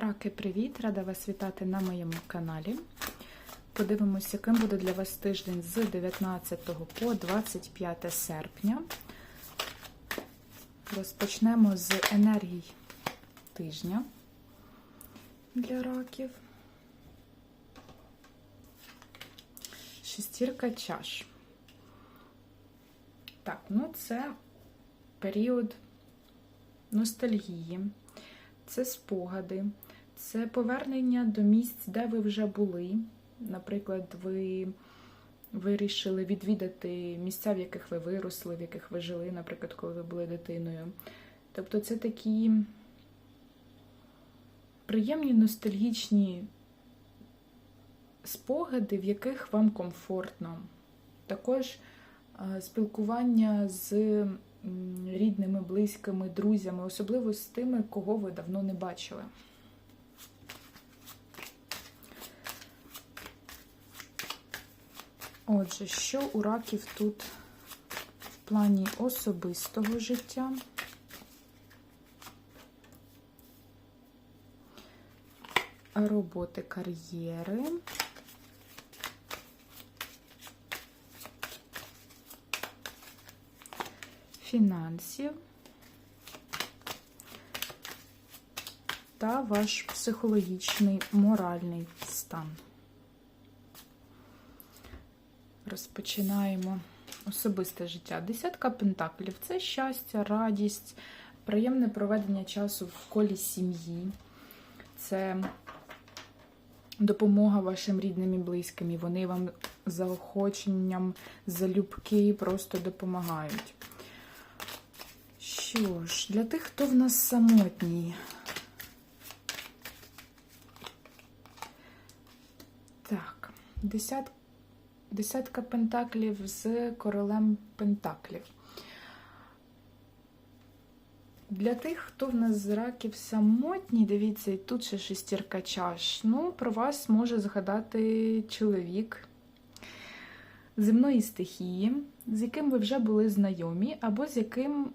Раки, привіт! Рада вас вітати на моєму каналі. Подивимося, яким буде для вас тиждень з 19 по 25 серпня. Розпочнемо з енергій тижня для раків. Шестірка чаш. Так, ну це період ностальгії, це спогади, це повернення до місць, де ви вже були. Наприклад, ви вирішили відвідати місця, в яких ви виросли, в яких ви жили, наприклад, коли ви були дитиною. Тобто це такі приємні ностальгічні спогади, в яких вам комфортно. Також е, спілкування з рідними, близькими, друзями, особливо з тими, кого ви давно не бачили. Отже, що у раків тут в плані особистого життя? Роботи кар'єри. Фінансів та ваш психологічний моральний стан. Розпочинаємо особисте життя. Десятка пентаклів це щастя, радість, приємне проведення часу в колі сім'ї. Це допомога вашим рідним і близьким. І вони вам заохоченням, залюбки просто допомагають. Що ж, для тих, хто в нас самотній. Так, десятка. Десятка пентаклів з королем пентаклів. Для тих, хто в нас з раків самотній, дивіться, і тут ще шестірка чаш. Ну, про вас може згадати чоловік земної стихії, з яким ви вже були знайомі, або з яким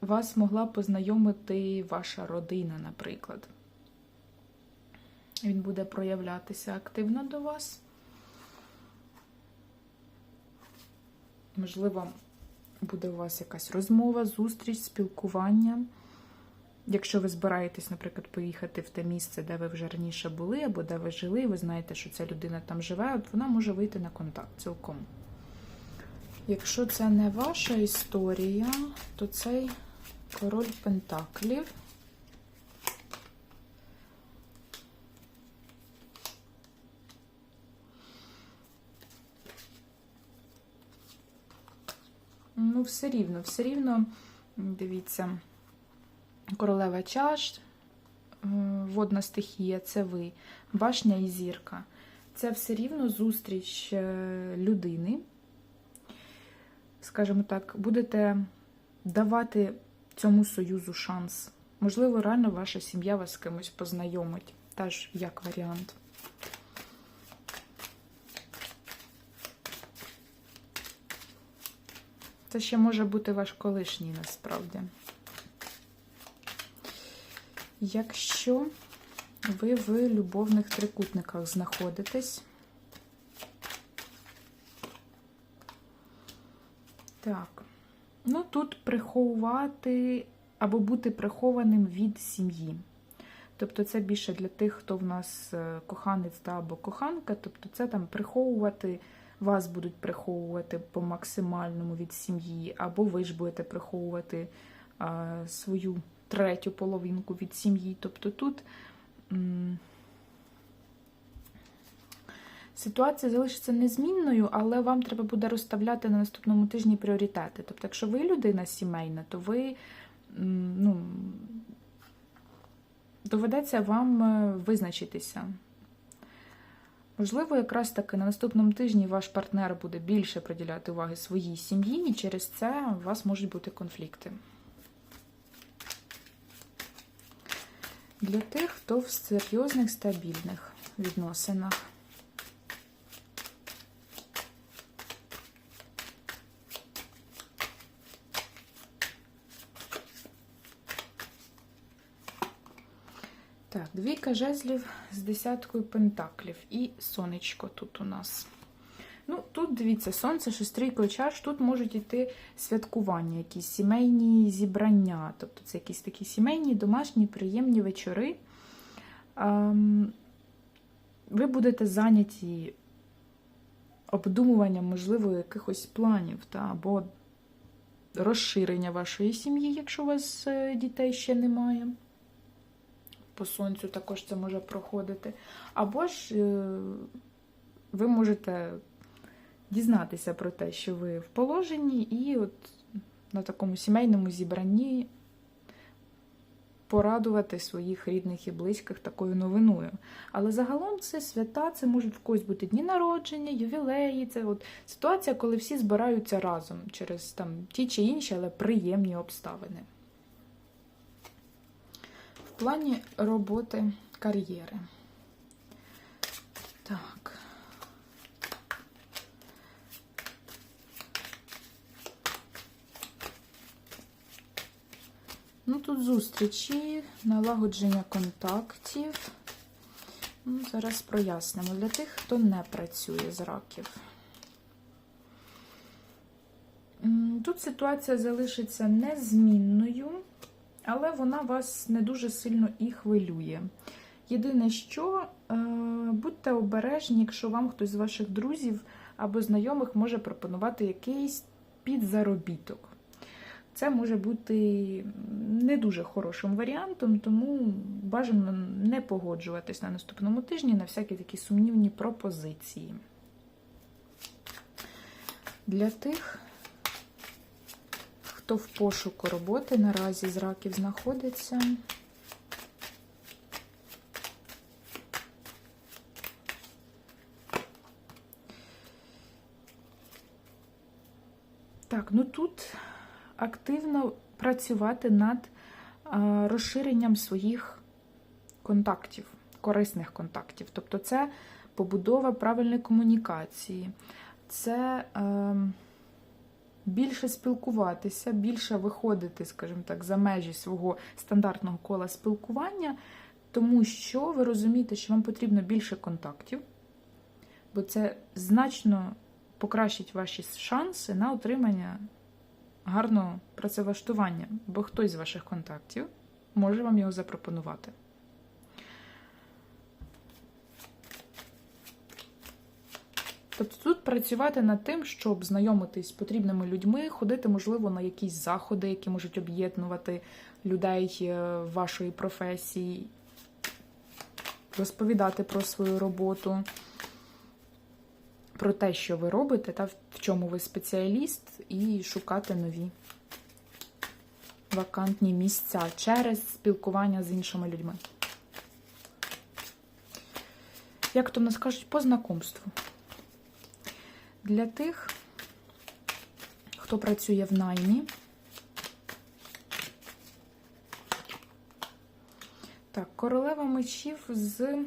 вас могла познайомити ваша родина, наприклад. Він буде проявлятися активно до вас. Можливо, буде у вас якась розмова, зустріч, спілкування. Якщо ви збираєтесь, наприклад, поїхати в те місце, де ви вже раніше були, або де ви жили, і ви знаєте, що ця людина там живе, от вона може вийти на контакт цілком. Якщо це не ваша історія, то цей король Пентаклів. Ну, все рівно, все рівно, дивіться, королева чаш, е, водна стихія це ви, башня і зірка. Це все рівно зустріч е, людини. Скажімо так, будете давати цьому союзу шанс. Можливо, реально ваша сім'я вас з кимось познайомить, теж як варіант. Це ще може бути ваш колишній насправді. Якщо ви в любовних трикутниках знаходитесь, так, ну тут приховувати або бути прихованим від сім'ї. Тобто це більше для тих, хто в нас е, коханець та або коханка, тобто це там приховувати вас будуть приховувати по максимальному від сім'ї, або ви ж будете приховувати а, свою третю половинку від сім'ї. Тобто тут м ситуація залишиться незмінною, але вам треба буде розставляти на наступному тижні пріоритети. Тобто, якщо ви людина сімейна, то ви м ну, доведеться вам е, визначитися. Можливо, якраз таки на наступному тижні ваш партнер буде більше приділяти уваги своїй сім'ї, і через це у вас можуть бути конфлікти. Для тих, хто в серйозних стабільних відносинах. Так, жезлів з десяткою пентаклів. І сонечко тут у нас. Ну, тут дивіться, сонце, шестрійко чаш, тут можуть йти святкування, якісь сімейні зібрання. Тобто це якісь такі сімейні, домашні, приємні вечори. Ем, ви будете зайняті обдумуванням, можливо, якихось планів, та, або розширення вашої сім'ї, якщо у вас е, дітей ще немає. По сонцю також це може проходити. Або ж е, ви можете дізнатися про те, що ви в положенні, і от на такому сімейному зібранні порадувати своїх рідних і близьких такою новиною. Але загалом це свята, це можуть в когось бути дні народження, ювілеї. Це от ситуація, коли всі збираються разом через там ті чи інші, але приємні обставини. Плані роботи кар'єри. Так. Ну, тут зустрічі, налагодження контактів. Ну, зараз прояснимо для тих, хто не працює з раків. Тут ситуація залишиться незмінною, але вона вас не дуже сильно і хвилює. Єдине, що е, будьте обережні, якщо вам хтось з ваших друзів або знайомих може пропонувати якийсь підзаробіток. Це може бути не дуже хорошим варіантом, тому бажано не погоджуватись на наступному тижні на всякі такі сумнівні пропозиції. Для тих, хто в пошуку роботи наразі з раків знаходиться. Так, ну тут активно працювати над розширенням своїх контактів, корисних контактів. Тобто, це побудова правильної комунікації, це е, більше спілкуватися, більше виходити, скажімо так, за межі свого стандартного кола спілкування, тому що ви розумієте, що вам потрібно більше контактів, бо це значно покращить ваші шанси на отримання гарного працевлаштування, бо хтось з ваших контактів може вам його запропонувати. Тобто тут працювати над тим, щоб знайомитись з потрібними людьми, ходити, можливо, на якісь заходи, які можуть об'єднувати людей е, вашої професії, розповідати про свою роботу, про те, що ви робите, та в чому ви спеціаліст, і шукати нові вакантні місця через спілкування з іншими людьми. Як то в нас кажуть, по знакомству. Для тих, хто працює в наймі. Так, королева мечів з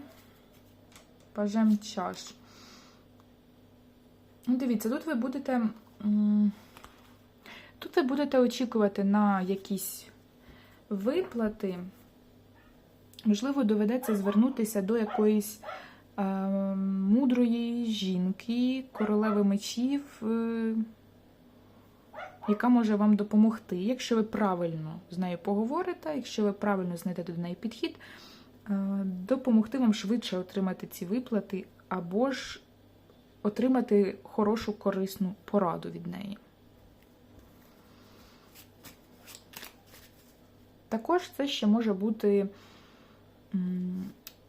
пажем чаш. Ну, Дивіться, тут ви будете. Тут ви будете очікувати на якісь виплати. Можливо, доведеться звернутися до якоїсь мудрої жінки, королеви мечів, е, яка може вам допомогти. Якщо ви правильно з нею поговорите, якщо ви правильно знайдете до неї підхід, е, допомогти вам швидше отримати ці виплати, або ж отримати хорошу корисну пораду від неї. Також це ще може бути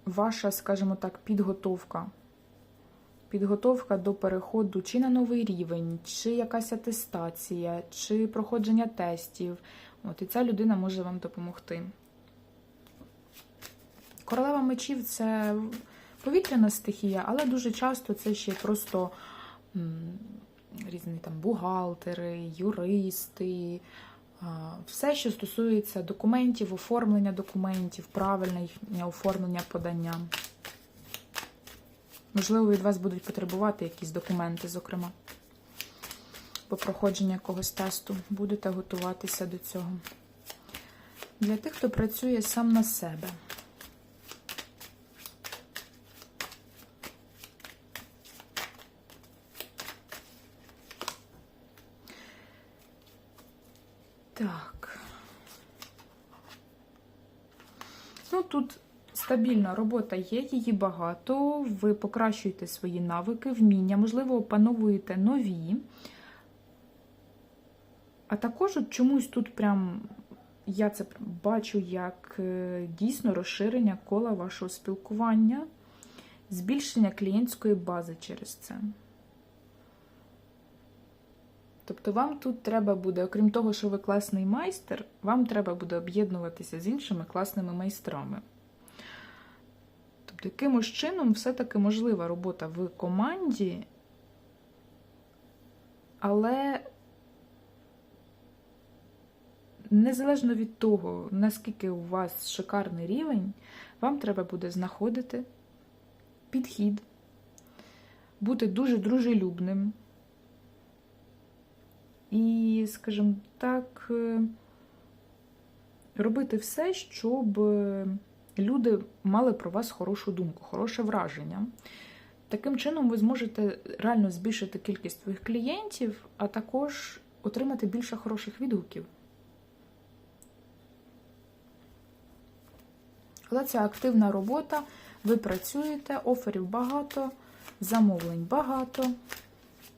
ваша, скажімо так, підготовка. Підготовка до переходу чи на новий рівень, чи якась атестація, чи проходження тестів. От, І ця людина може вам допомогти. Королева мечів це повітряна стихія, але дуже часто це ще просто різні там бухгалтери, юристи, все, що стосується документів, оформлення документів, правильне оформлення подання. Можливо, від вас будуть потребувати якісь документи, зокрема, по проходженню якогось тесту. Будете готуватися до цього. Для тих, хто працює сам на себе. Так. Ну, тут стабільна робота є, її багато. Ви покращуєте свої навики, вміння, можливо, опановуєте нові. А також от чомусь тут прям. Я це бачу як е, дійсно розширення кола вашого спілкування, збільшення клієнтської бази через це. Тобто вам тут треба буде, окрім того, що ви класний майстер, вам треба буде об'єднуватися з іншими класними майстрами. Тобто, якимось чином все-таки можлива робота в команді, але незалежно від того, наскільки у вас шикарний рівень, вам треба буде знаходити підхід, бути дуже дружелюбним. І, скажімо так, е, робити все, щоб е, люди мали про вас хорошу думку, хороше враження. Таким чином, ви зможете реально збільшити кількість своїх клієнтів, а також отримати більше хороших відгуків. Але це активна робота, ви працюєте, оферів багато, замовлень багато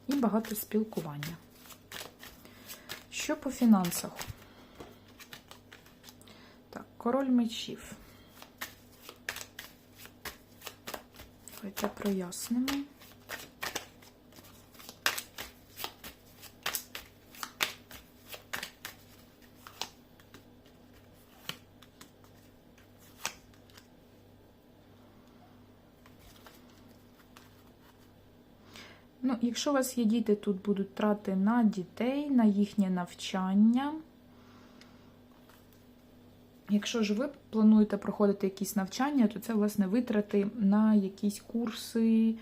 і багато спілкування. Що по фінансах? Так, король мечів. Давайте прояснимо. Ну, якщо у вас є діти, тут будуть трати на дітей, на їхнє навчання. Якщо ж ви плануєте проходити якісь навчання, то це, власне, витрати на якісь курси,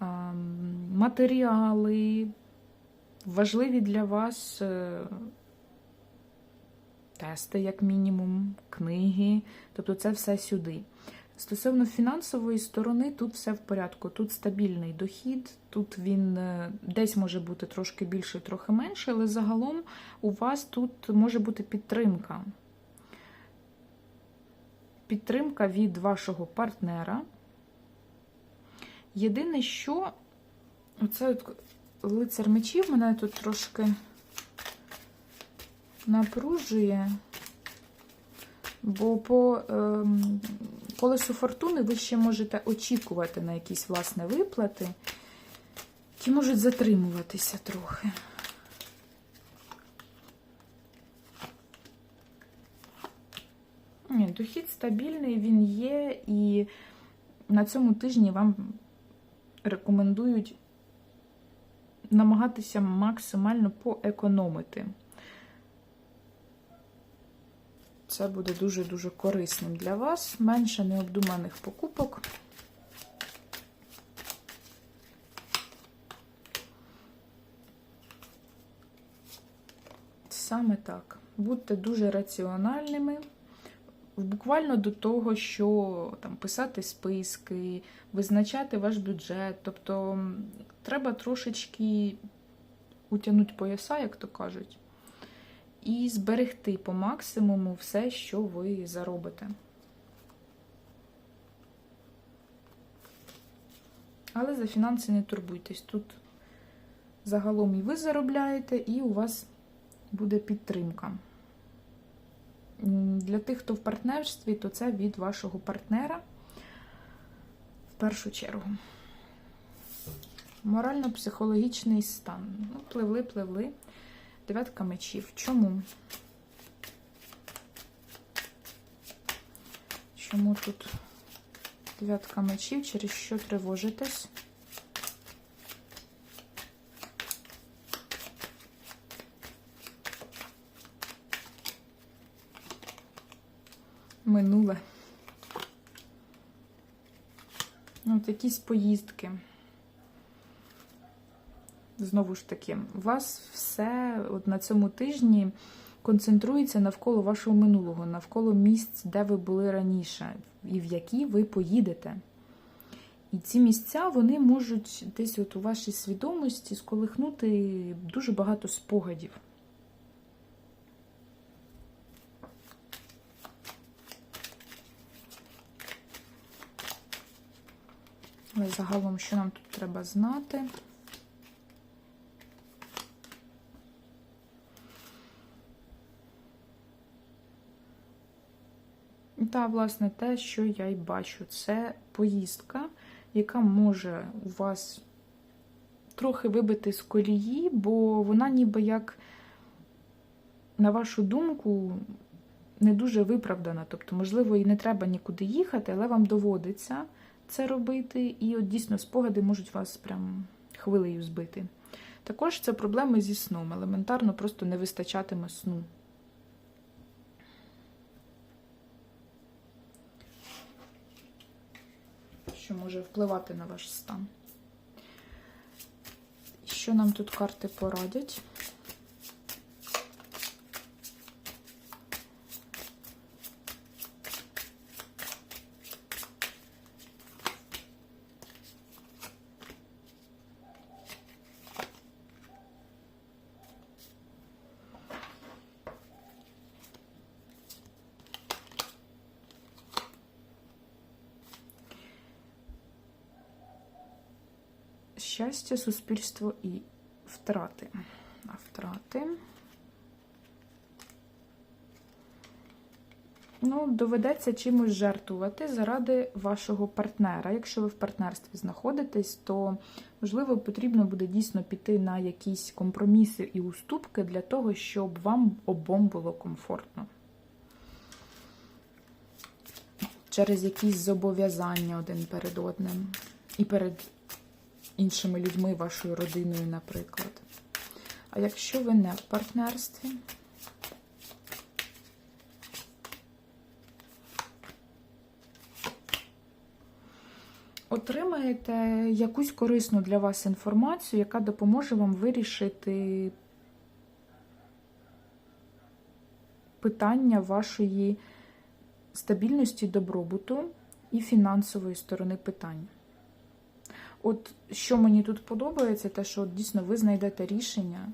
ем, матеріали, важливі для вас е, тести, як мінімум, книги. Тобто це все сюди. Стосовно фінансової сторони, тут все в порядку. Тут стабільний дохід, тут він е, десь може бути трошки більше, трохи менше, але загалом у вас тут може бути підтримка. Підтримка від вашого партнера. Єдине, що оце от лицар мечів мене тут трошки напружує. Бо по ем, колесу фортуни ви ще можете очікувати на якісь власне виплати, які можуть затримуватися трохи. Ні, дохід стабільний, він є, і на цьому тижні вам рекомендують намагатися максимально поекономити. Це буде дуже-дуже корисним для вас. Менше необдуманих покупок. Саме так. Будьте дуже раціональними. Буквально до того, що там писати списки, визначати ваш бюджет. Тобто треба трошечки утягнути пояса, як то кажуть і зберегти по максимуму все, що ви заробите. Але за фінанси не турбуйтесь. Тут загалом і ви заробляєте, і у вас буде підтримка. Для тих, хто в партнерстві, то це від вашого партнера в першу чергу. Морально-психологічний стан. Ну, пливли, пливли. Дев'ятка мечів. Чому? Чому тут дев'ятка мечів? Через що тривожитесь? Минуле. От якісь поїздки знову ж таки, у вас все от на цьому тижні концентрується навколо вашого минулого, навколо місць, де ви були раніше, і в які ви поїдете. І ці місця вони можуть десь от у вашій свідомості сколихнути дуже багато спогадів. Але загалом, що нам тут треба знати? Та, власне, те, що я й бачу, це поїздка, яка може у вас трохи вибити з колії, бо вона ніби як, на вашу думку, не дуже виправдана. Тобто, можливо, і не треба нікуди їхати, але вам доводиться це робити, і от дійсно спогади можуть вас прям хвилею збити. Також це проблеми зі сном. Елементарно просто не вистачатиме сну. Може впливати на ваш стан. Що нам тут карти порадять? Щастя, суспільство і втрати. А втрати. Ну, доведеться чимось жертвувати заради вашого партнера. Якщо ви в партнерстві знаходитесь, то, можливо, потрібно буде дійсно піти на якісь компроміси і уступки для того, щоб вам обом було комфортно. Через якісь зобов'язання один перед одним. І перед іншими людьми, вашою родиною, наприклад. А якщо ви не в партнерстві, отримаєте якусь корисну для вас інформацію, яка допоможе вам вирішити питання вашої стабільності добробуту і фінансової сторони питання. От що мені тут подобається, те, що от дійсно ви знайдете рішення.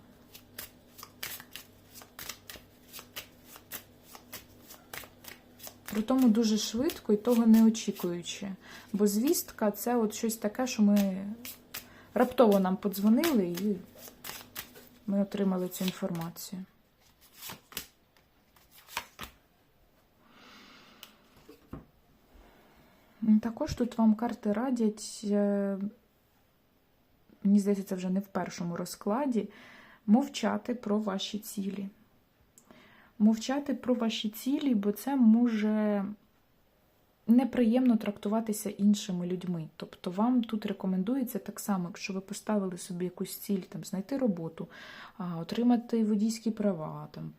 При тому дуже швидко і того не очікуючи. Бо звістка це от щось таке, що ми раптово нам подзвонили і ми отримали цю інформацію. Також тут вам карти радять, е, мені здається, це вже не в першому розкладі, мовчати про ваші цілі. Мовчати про ваші цілі, бо це може неприємно трактуватися іншими людьми. Тобто вам тут рекомендується так само, якщо ви поставили собі якусь ціль, там, знайти роботу, отримати водійські права, там,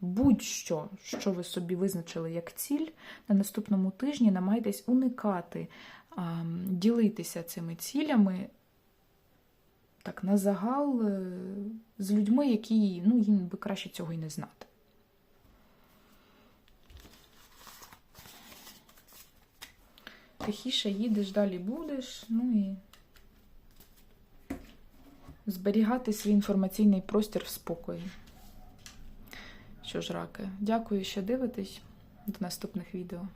будь-що, що ви собі визначили як ціль, на наступному тижні намагайтесь уникати, ділитися цими цілями так, на загал е, з людьми, які ну, їм би краще цього і не знати. Тихіше їдеш, далі будеш, ну і зберігати свій інформаційний простір в спокої. Що ж, раки, дякую, що дивитесь. До наступних відео.